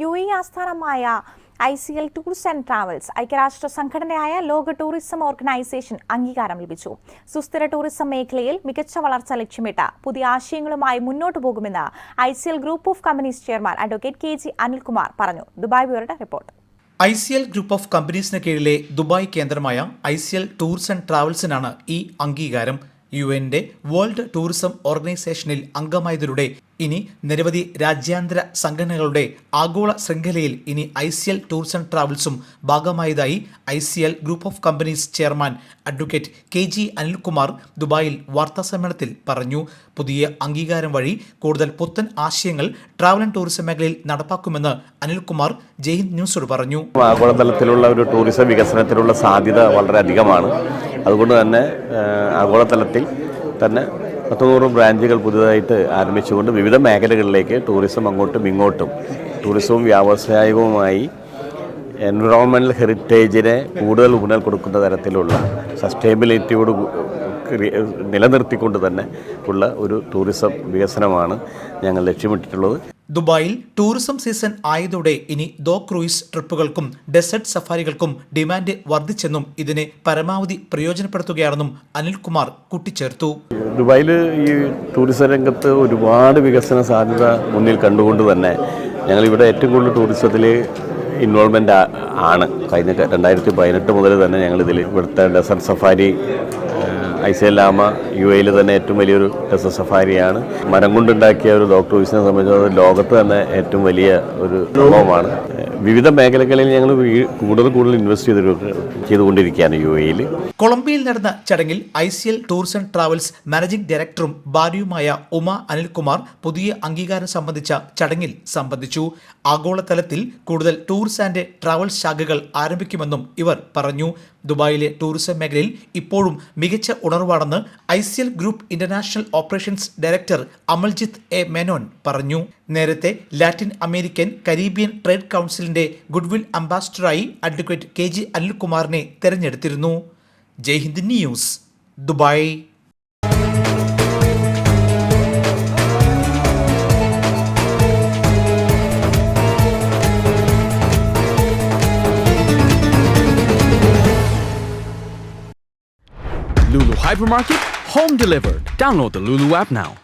U A ആസ്ഥാനമായ I C L tourist and travels ഐക്യരാഷ്ട്ര സംഘടനയായ ലോക ടൂറിസം ഓർഗനൈസേഷൻ അംഗീകാരം ലഭിച്ചു. സുസ്ഥിര ടൂറിസം മേഖലയിൽ മികച്ച വളർച്ച ലക്ഷ്യമിട്ട് പുതിയ ആശയങ്ങളുമായി മുന്നോട്ടു പോകുമെന്ന് I C L group of companies chairman advocate K G Anilkumar പറഞ്ഞു. Dubai ബ്യൂറോയുടെ report. I C L group of കമ്പനീസിന് കീഴിലെ ദുബായ് കേന്ദ്രമായ I C L tours and ട്രാവൽസിനാണ് ഈ അംഗീകാരം. യു എന്റെ വേൾഡ് ടൂറിസം ഓർഗനൈസേഷനിൽ അംഗമായതിലൂടെ ഇനി നിരവധി രാജ്യാന്തര സംഘടനകളുടെ ആഗോള ശൃംഖലയിൽ ഇനി I C L tours and ട്രാവൽസും ഭാഗമായതായി I C L group of companies chairman advocate K G Anilkumar ദുബായിൽ വാർത്താ സമ്മേളനത്തിൽ പറഞ്ഞു. പുതിയ അംഗീകാരം വഴി കൂടുതൽ പുത്തൻ ആശയങ്ങൾ ട്രാവൽ ആൻഡ് ടൂറിസം മേഖലയിൽ നടപ്പാക്കുമെന്ന് അനിൽകുമാർ ജയ്ഹിന്ദ് ന്യൂസോട് പറഞ്ഞു. ആഗോളതലത്തിലുള്ള ഒരു ടൂറിസം വികസനത്തിനുള്ള സാധ്യത വളരെയധികമാണ്. അതുകൊണ്ട് തന്നെ ആഗോളതലത്തിൽ തന്നെ പത്തുനൂറ് ബ്രാഞ്ചുകൾ പുതുതായിട്ട് ആരംഭിച്ചുകൊണ്ട് വിവിധ മേഖലകളിലേക്ക് ടൂറിസം അങ്ങോട്ടും ഇങ്ങോട്ടും. ടൂറിസവും വ്യാവസായികവുമായി എൻവിറോൺമെന്റൽ ഹെറിറ്റേജിനെ കൂടുതൽ ഊന്നൽ കൊടുക്കുന്ന തരത്തിലുള്ള സസ്റ്റൈബിലിറ്റിയോട് നിലനിർത്തിക്കൊണ്ട് തന്നെ ഉള്ള ഒരു ടൂറിസം വികസനമാണ് ഞങ്ങൾ ലക്ഷ്യമിട്ടിട്ടുള്ളത്. ദുബായിൽ ടൂറിസം സീസൺ ആയതോടെ ഇനി ദോ ക്രൂയിസ് ട്രിപ്പുകൾക്കും ഡെസേർട്ട് സഫാരികൾക്കും ഡിമാൻഡ് വർദ്ധിച്ചെന്നും ഇതിനെ പരമാവധി പ്രയോജനപ്പെടുത്തുകയാണെന്നും അനിൽകുമാർ കൂട്ടിച്ചേർത്തു. ദുബായിൽ ഈ ടൂറിസം രംഗത്ത് ഒരുപാട് വികസന സാധ്യത മുന്നിൽ കണ്ടുകൊണ്ട് തന്നെ ഞങ്ങൾ ഇവിടെ ഏറ്റവും കൂടുതൽ ടൂറിസത്തിൽ ഇൻവോൾവ്മെന്റ് ആണ്. കഴിഞ്ഞ രണ്ടായിരത്തി പതിനെട്ട് മുതൽ തന്നെ ഞങ്ങളിതിൽ ഇവിടുത്തെ desert safari I C L Lama U എയിൽ തന്നെ ഏറ്റവും വലിയൊരു ഡെസർട്ട് സഫാരിയാണ്. മരം കൊണ്ടുണ്ടാക്കിയ ഒരു ഡോക്ടർ ഓഫീസിനെ സംബന്ധിച്ചിടത്തോളം ലോകത്ത് തന്നെ ഏറ്റവും വലിയ ഒരു സംഭവമാണ്. വിവിധ മേഖലകളിൽ ഞങ്ങൾ കൂടുതൽ കൂടുതൽ ഇൻവെസ്റ്റ് ചെയ്ത് ചെയ്തുകൊണ്ടിരിക്കുകയാണ് യു എയിൽ കൊളംബിയയിൽ നടന്ന ചടങ്ങിൽ I C L and travels managing ഡയറക്ടറും ഭാര്യയുമായ ഉമ അനിൽകുമാർ പുതിയ അംഗീകാരം സംബന്ധിച്ച ചടങ്ങിൽ സംബന്ധിച്ചു. ആഗോളതലത്തിൽ കൂടുതൽ ടൂർസ് ആൻഡ് ട്രാവൽസ് ശാഖകൾ ആരംഭിക്കുമെന്നും ഇവർ പറഞ്ഞു. ദുബായിലെ ടൂറിസം മേഖലയിൽ ഇപ്പോഴും മികച്ച ഉണർവാണെന്ന് I C L group international operations director Amaljith A Menon പറഞ്ഞു. നേരത്തെ ലാറ്റിൻ അമേരിക്കൻ കരീബിയൻ ട്രേഡ് കൗൺസിലിന്റെ ഗുഡ്വിൽ അംബാസിഡറായി അഡ്വക്കേറ്റ് കെ ജി അനിൽകുമാറിനെ തെരഞ്ഞെടുത്തിരുന്നു. Jaihind news Dubai. Lulu Hypermarket, home delivered. Download the Lulu app now.